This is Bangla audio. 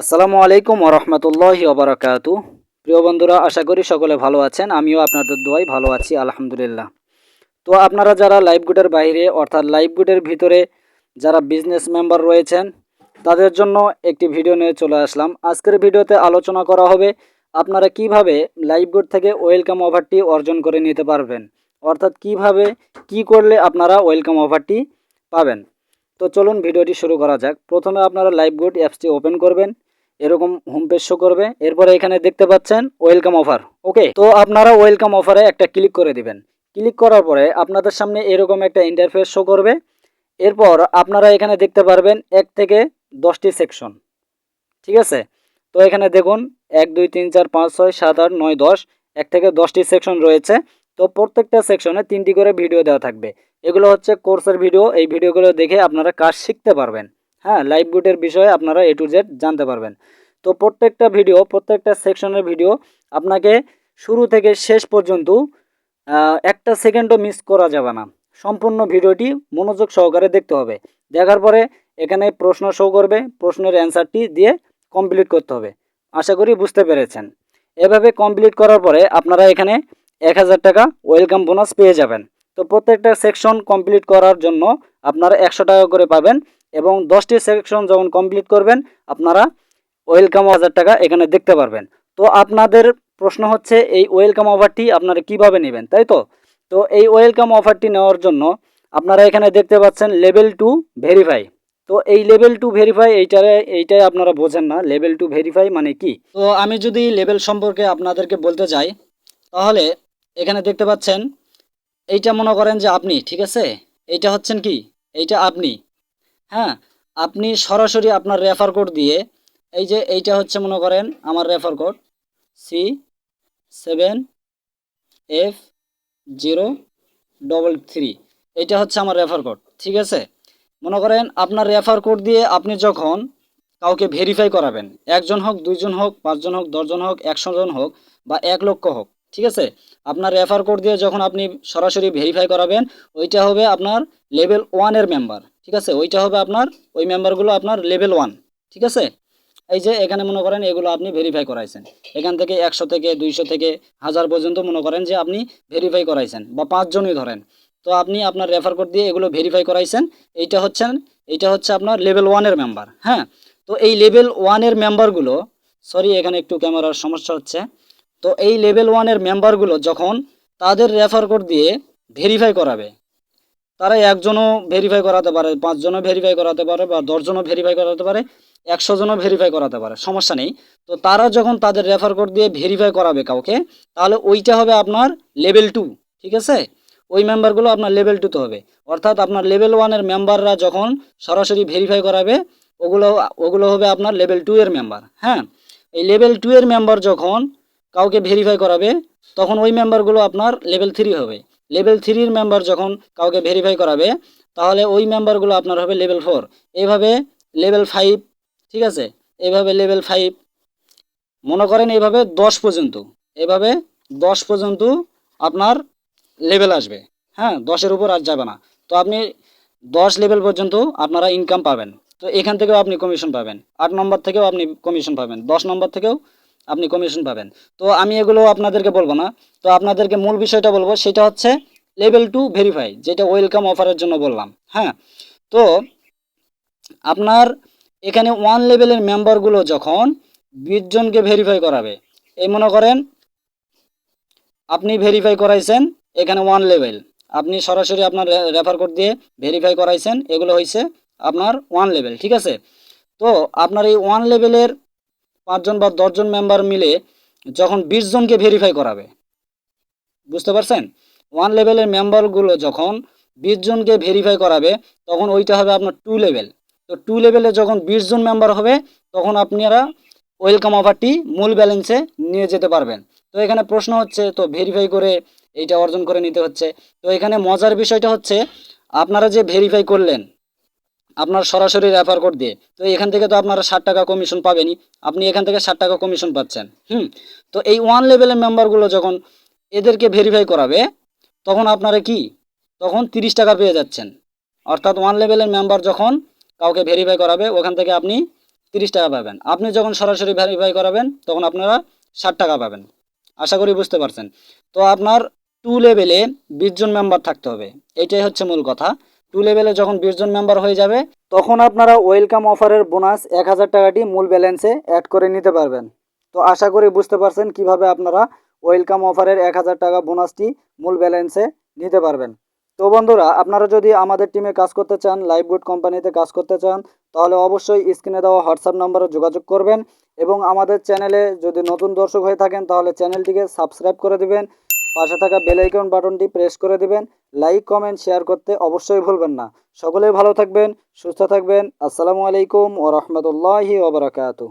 আসসালামু আলাইকুম ওরহমতুল্লাহি ওবরাকাতু প্রিয় বন্ধুরা, আশা করি সকলে ভালো আছেন। আমিও আপনাদের দোয়াই ভালো আছি, আলহামদুলিল্লাহ। তো আপনারা যারা লাইভ গুডের বাইরে, অর্থাৎ লাইভ গুডের ভিতরে যারা বিজনেস মেম্বার রয়েছেন, তাদের জন্য একটি ভিডিও নিয়ে চলে আসলাম। আজকের ভিডিওতে আলোচনা করা হবে আপনারা কীভাবে লাইভ গুড থেকে ওয়েলকাম অফারটি অর্জন করে নিতে পারবেন। অর্থাৎ কীভাবে, কি করলে আপনারা ওয়েলকাম অফারটি পাবেন। তো চলুন ভিডিওটি শুরু করা যাক। প্রথমে আপনারা লাইভ গুড অ্যাপসটি ওপেন করবেন। এরকম হোম পেজ শো করবে। এরপরে এখানে দেখতে পাচ্ছেন ওয়েলকাম অফার ওকে তো আপনারা ওয়েলকাম অফারে একটা ক্লিক করে দিবেন। ক্লিক করার পরে আপনাদের সামনে এরকম একটা ইন্টারফেস শো করবে। এরপর আপনারা এখানে দেখতে পারবেন এক থেকে দশটি সেকশন ঠিক আছে? তো এখানে দেখুন, এক, দুই, তিন, চার, পাঁচ, ছয়, সাত, আট, নয়, দশ, এক থেকে দশটি সেকশন রয়েছে। তো প্রত্যেকটা সেকশনে তিনটি করে ভিডিও দেওয়া থাকবে। এগুলো হচ্ছে কোর্সের ভিডিও এই ভিডিওগুলো দেখে আপনারা কাজ শিখতে পারবেন। হ্যাঁ লাইভ গুডের বিষয়ে আপনারা এ টু জেড জানতে পারবেন। তো প্রত্যেকটা ভিডিও প্রত্যেকটা সেকশনের ভিডিও আপনাকে শুরু থেকে শেষ পর্যন্ত একটা সেকেন্ডও মিস করা যাবে না। সম্পূর্ণ ভিডিওটি মনোযোগ সহকারে দেখতে হবে। দেখার পরে এখানে প্রশ্ন শো করবে, প্রশ্নের অ্যান্সারটি দিয়ে কমপ্লিট করতে হবে। আশা করি বুঝতে পেরেছেন। এভাবে কমপ্লিট করার পরে আপনারা এখানে এক হাজার টাকা ওয়েলকাম বোনাস পেয়ে যাবেন। তো প্রত্যেকটা সেকশন কমপ্লিট করার জন্য আপনারা একশো টাকা করে পাবেন। এবং দশটি সেকশন যখন কমপ্লিট করবেন, আপনারা ওয়েলকাম হাজার টাকা এখানে দেখতে পারবেন। তো আপনাদের প্রশ্ন হচ্ছে, এই ওয়েলকাম অফারটি আপনারা কীভাবে নেবেন, তাই তো? তো এই ওয়েলকাম অফারটি নেওয়ার জন্য আপনারা এখানে দেখতে পাচ্ছেন লেভেল টু ভেরিফাই তো এই লেভেল টু ভেরিফাই এইটারে, এইটাই আপনারা বোঝেন না। লেভেল টু ভেরিফাই মানে কি? তো আমি যদি লেভেল সম্পর্কে আপনাদেরকে বলতে যাই, তাহলে এখানে দেখতে পাচ্ছেন, এইটা মনে করেন যে আপনি, ঠিক আছে? এইটা হচ্ছেন কি? এইটা আপনি। হ্যাঁ আপনি সরাসরি আপনার রেফার কোড দিয়ে, এই যে এইটা হচ্ছে মনে করেন আমার refer code C seven F zero double three এটা হচ্ছে আমার রেফার কোড ঠিক আছে? মনে করেন আপনার রেফার কোড দিয়ে আপনি যখন কাউকে ভেরিফাই করাবেন, একজন হোক, দুইজন হোক, পাঁচজন হোক, দশজন হোক, একশো জন হোক বা এক লক্ষ হোক ঠিক আছে? আপনার রেফার কোড দিয়ে যখন আপনি সরাসরি ভেরিফাই করাবেন, ওইটা হবে আপনার লেভেল ওয়ানের মেম্বার ঠিক আছে? ওইটা হবে আপনার, ওই মেম্বারগুলো আপনার লেভেল ওয়ান ঠিক আছে? এই যে এখানে মনে করেন এগুলো আপনি ভেরিফাই করাইছেন। এখান থেকে একশো থেকে দুইশো থেকে হাজার পর্যন্ত মনে করেন যে আপনি ভেরিফাই করাইছেন, বা পাঁচজনই ধরেন। তো আপনি আপনার রেফার কোড দিয়ে এগুলো ভেরিফাই করাইছেন, এইটা হচ্ছেন এইটা হচ্ছে আপনার লেভেল ওয়ানের মেম্বার হ্যাঁ? তো এই লেভেল ওয়ানের মেম্বারগুলো সরি এখানে একটু ক্যামেরার সমস্যা হচ্ছে। তো এই লেভেল ওয়ানের মেম্বারগুলো যখন তাদের রেফার কোড দিয়ে ভেরিফাই করাবে, তারা একজনও ভেরিফাই করাতে পারে, পাঁচজনও ভেরিফাই করাতে পারে বা দশজনও ভেরিফাই করাতে পারে একশো জনও ভেরিফাই করাতে পারে, সমস্যা নেই। তো তারা যখন তাদের রেফার কোড দিয়ে ভেরিফাই করাবে কাউকে, তাহলে ওইটা হবে আপনার লেভেল টু ঠিক আছে? ওই মেম্বারগুলো আপনার লেভেল টুতে হবে। অর্থাৎ আপনার লেভেল ওয়ানের মেম্বাররা যখন সরাসরি ভেরিফাই করাবে, ওগুলো ওগুলো হবে আপনার লেভেল টু এর মেম্বার হ্যাঁ? এই লেভেল টু এর মেম্বার যখন কাউকে ভেরিফাই করাবে, তখন ওই মেম্বারগুলো আপনার লেভেল থ্রি হবে। লেভেল থ্রির মেম্বার যখন কাউকে ভেরিফাই করাবে, তাহলে ওই মেম্বারগুলো আপনার হবে লেভেল ফোর এইভাবে লেভেল ফাইভ ঠিক আছে? এইভাবে লেভেল ফাইভ মনে করেন এইভাবে দশ পর্যন্ত, এভাবে দশ পর্যন্ত আপনার লেভেল আসবে। হ্যাঁ দশের উপর আর যাবে না। তো আপনি দশ লেভেল পর্যন্ত আপনারা ইনকাম পাবেন। তো এখান থেকেও আপনি কমিশন পাবেন। আট নম্বর থেকেও আপনি কমিশন পাবেন। দশ নম্বর থেকেও আপনি কমিশন পাবেন। তো আমি এগুলো আপনাদেরকে বলব না। তো আপনাদেরকে মূল বিষয়টা বলব, সেটা হচ্ছে লেভেল টু ভেরিফাই যেটা ওয়েলকাম অফারের জন্য বললাম হ্যাঁ? তো আপনার এখানে ওয়ান লেভেলের মেম্বারগুলো যখন বিশ জনকে ভেরিফাই করাবে, এই মনে করেন আপনি ভেরিফাই করাইছেন এখানে ওয়ান লেভেল আপনি সরাসরি আপনার রেফার কোড দিয়ে ভেরিফাই করাইছেন, এগুলো হয়েছে আপনার ওয়ান লেভেল ঠিক আছে? তো আপনার এই ওয়ান লেভেলের পাঁচজন বা দশজন মেম্বার মিলে যখন বিশ জনকে ভেরিফাই করাবে। বুঝতে পারছেন? ওয়ান লেভেলের মেম্বারগুলো যখন বিশ জনকে ভেরিফাই করাবে, তখন ওইটা হবে আপনার টু লেভেল তো টু লেভেলে যখন বিশ জন মেম্বার হবে, তখন আপনারা ওয়েলকাম অফারটি মূল ব্যালেন্সে নিয়ে যেতে পারবেন। তো এখানে প্রশ্ন হচ্ছে, তো ভেরিফাই করে এইটা অর্জন করে নিতে হচ্ছে। তো এখানে মজার বিষয়টা হচ্ছে, আপনারা যে ভেরিফাই করলেন আপনার সরাসরি রেফার কোড দিয়ে। তো এখান থেকে তো আপনারা ষাট টাকা কমিশন পাবেনই। আপনি এখান থেকে ষাট টাকা কমিশন পাচ্ছেন। হুম? তো এই ওয়ান লেভেলের মেম্বারগুলো যখন এদেরকে ভেরিফাই করাবে, তখন আপনারা কি? তখন তিরিশ টাকা পেয়ে যাচ্ছেন। অর্থাৎ ওয়ান লেভেলের মেম্বার যখন কাউকে ভেরিফাই করাবে, ওখান থেকে আপনি তিরিশ টাকা পাবেন। আপনি যখন সরাসরি ভেরিফাই করাবেন, তখন আপনারা ষাট টাকা পাবেন। আশা করি বুঝতে পারছেন। তো আপনার টু লেভেলে বিশ জন মেম্বার থাকতে হবে। এটাই হচ্ছে মূল কথা। টু লেভেলে যখন বিশ জন মেম্বার হয়ে যাবে, তখন আপনারা ওয়েলকাম অফারের বোনাস এক হাজার টাকাটি মূল ব্যালেন্সে অ্যাড করে নিতে পারবেন। তো আশা করি বুঝতে পারছেন কীভাবে আপনারা ওয়েলকাম অফারের এক হাজার টাকা বোনাসটি মূল ব্যালেন্সে নিতে পারবেন। তো বন্ধুরা, আপনারা যদি আমাদের টিমে কাজ করতে চান লাইভ গুড কোম্পানিতে কাজ করতে চান, তাহলে অবশ্যই স্ক্রিনে দেওয়া হোয়াটসঅ্যাপ নম্বরে যোগাযোগ করবেন এবং আমাদের চ্যানেলে যদি নতুন দর্শক হয়ে থাকেন, তাহলে চ্যানেলটিকে সাবস্ক্রাইব করে দিবেন পাশে থাকা বেলাইকন বাটনটি প্রেস করে দিবেন। লাইক কমেন্ট শেয়ার করতে অবশ্যই ভুলবেন না। সকলেই ভালো থাকবেন, সুস্থ থাকবেন। আসসালামু আলাইকুম ও রহমতুল্লাহি ওবরাকাতু